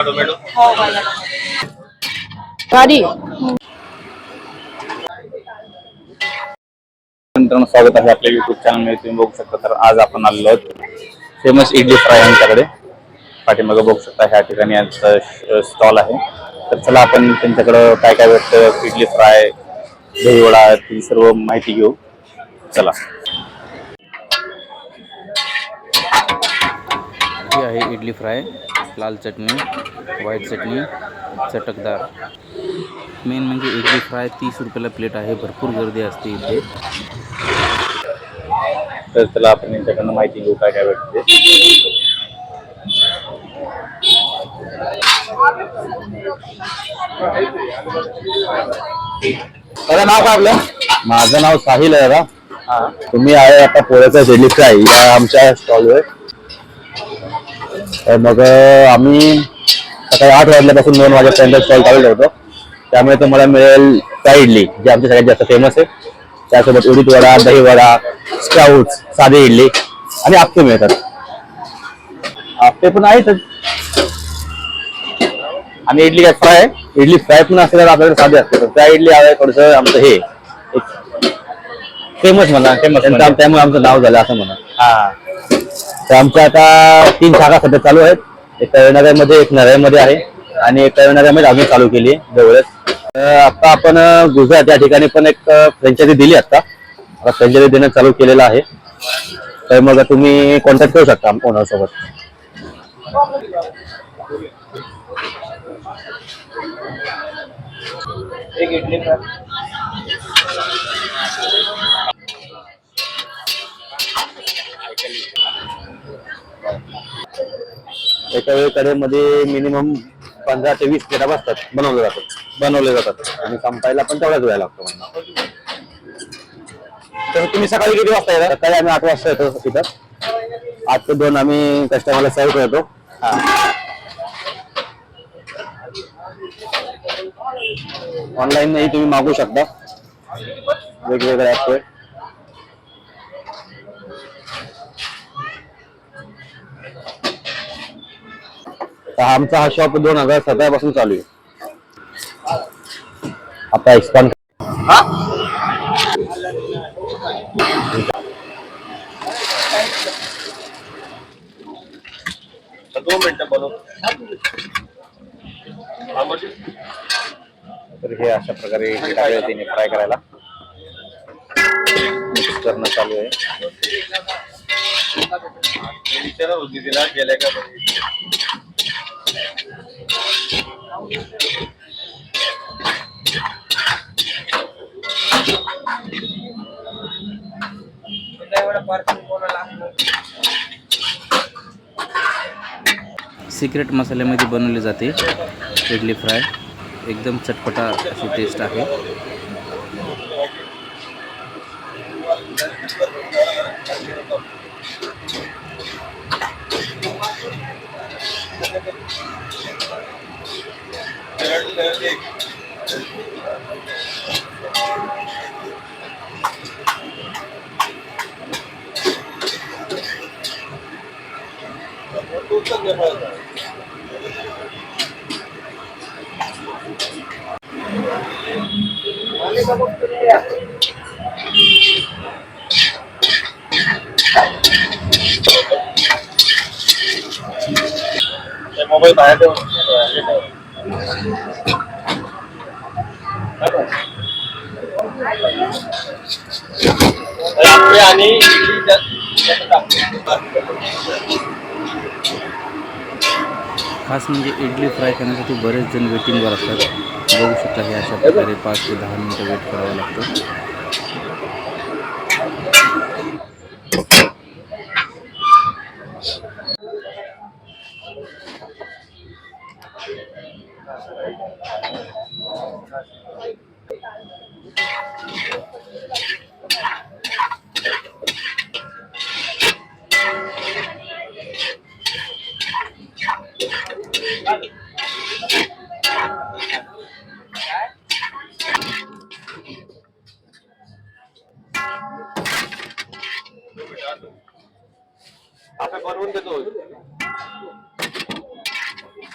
Tomato हो मित्रांनो स्वागत आहे आपल्या युट्यूब चॅनलमध्ये तुम्ही बघू शकता तर आज आपण आलेलो आहोत फेमस इडली फ्राय यांच्याकडे. पाठीमागं बघू शकता ह्या ठिकाणी यांचं स्टॉल आहे. तर चला आपण त्यांच्याकडं काय काय भेटतं इडली फ्राय दहीवडा ती सर्व माहिती घेऊ. चला. ही आहे इडली फ्राय लाल चटणी व्हाईट चटणी चटकदार. मेन म्हणजे इडली फ्राय तीस रुपयाला प्लेट आहे भरपूर गर्दी असते इथे. तर चला आपण यांच्याकडनं माहिती घेऊ काय काय भेटते. दादा नाव काय आपलं? माझं नाव साहिल आहे दादा. तुम्ही आहे आता पोळ्याचा फ्राय या आमच्या स्टॉलवर तर मग आम्ही सकाळी आठ वाजल्यापासून दोन वाजेपर्यंत स्टॉल चालू ठेवतो. त्यामुळे तुम्हाला मिळेल फ्राय इडली जी आमची सगळ्यात जास्त फेमस आहे. त्यासोबत उडीद वडा दही वडा स्प्राऊट साधी इडली आणि आप्पे मिळतात. आप्पे पण आहेतच आणि इडली काय फ्राय? इडली फ्राय पण असते तर आपल्याकडे साधे असते. त्या इडली आहे थोडस आमचं हे फेमस म्हणा फेमस त्यामुळे आमचं नाव झालं असं म्हणा. हा. तर आमच्या आता तीन शाखा सध्या चालू आहेत. एक मध्ये एक नऱ्यामध्ये आहे. आणि एक मध्ये आम्ही चालू केली आहे जवळच. तर आता आपण गुजरात या ठिकाणी पण एक फ्रँचायझी दिली आता. आता फ्रँचायझी देणं चालू केलेलं आहे. तर मग तुम्ही कॉन्टॅक्ट करू शकता ओनर सोबत. एक वेळी कडेमध्ये मिनिमम पंधरा ते वीस प्लेटा बसतात बनवले जातात. बनवले जातात. आणि संपायला पण तेवढाच वेळ लागतो तर तुम्ही सकाळी किती वाजता येतात सकाळी आम्ही आठ वाजता येतो तिथं. आठ ते दोन आम्ही कस्टमरला सर्व करतो. ऑनलाईनही तुम्ही मागू शकता. वेगवेगळ्या ऍपवर तर आमचा हा शॉप दोन हजार सतरा पासून चालू आहे. आता एक्सपांड दोन मिनिटं बनव तर हे अशा प्रकारे तिने फ्राय करायला. मिक्स करणं चालू आहे. गेल्या का सिक्रेट मसाल्यामध्ये बनवले जाते इडली फ्राय. एकदम चटपटा अशी टेस्ट आहे. সঙ্গে হয়ে যায় মোবাইল বাইরে आणि खास म्हणजे इडली फ्राय करण्यासाठी बरेच जण वेटिंगवर असतात. बघू शकता हे अशा प्रकारे पाच ते दहा मिनटं वेट करावं लागतं. आपण बनवून देतो.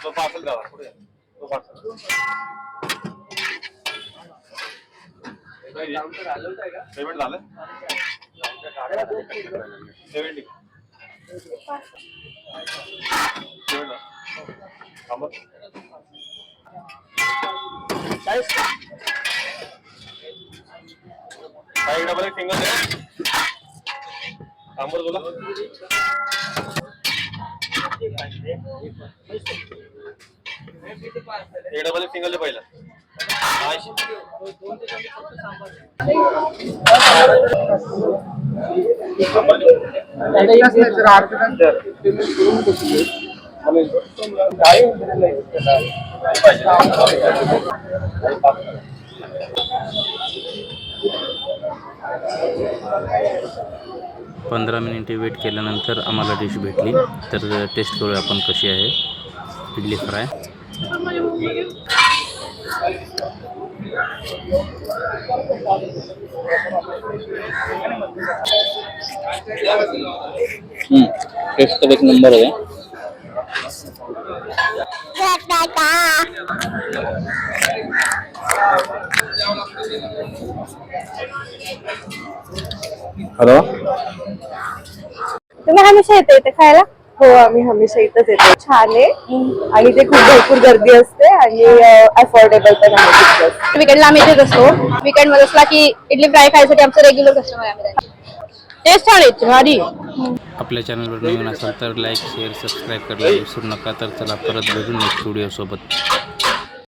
तो पार्सल पेमेंट झालं सेव्हन्टी काही डबल एक सिंगल सांबर बोला एक डबल एक सिंगल पहिला. पंधरा मिनिटे वेट केल्यानंतर आम्हाला डिश भेटली. तर टेस्ट करूया आपण कशी आहे. इडली फ्राय. टेस्ट तर एक नंबर आहे. हॅलो? तुम्ही हमेशा येते इथे खायला? हो आम्ही हमेशा इथंच येतो. छान आहे. आणि ते खूप भरपूर गर्दी असते आणि अफोर्डेबल पण आहे विकेंडला आम्ही इथेच असतो. विकेंडमध्ये असला की इडली फ्राय खायसाठी आमचं रेग्युलर कस्टमर आहे टेस्ट छान आहे भारी. आपल्या चॅनलवर नवीन असाल तर लाईक शेअर सबस्क्राईब करायला विसरू नका. तर चला परत नेक्स्ट व्हिडिओसोबत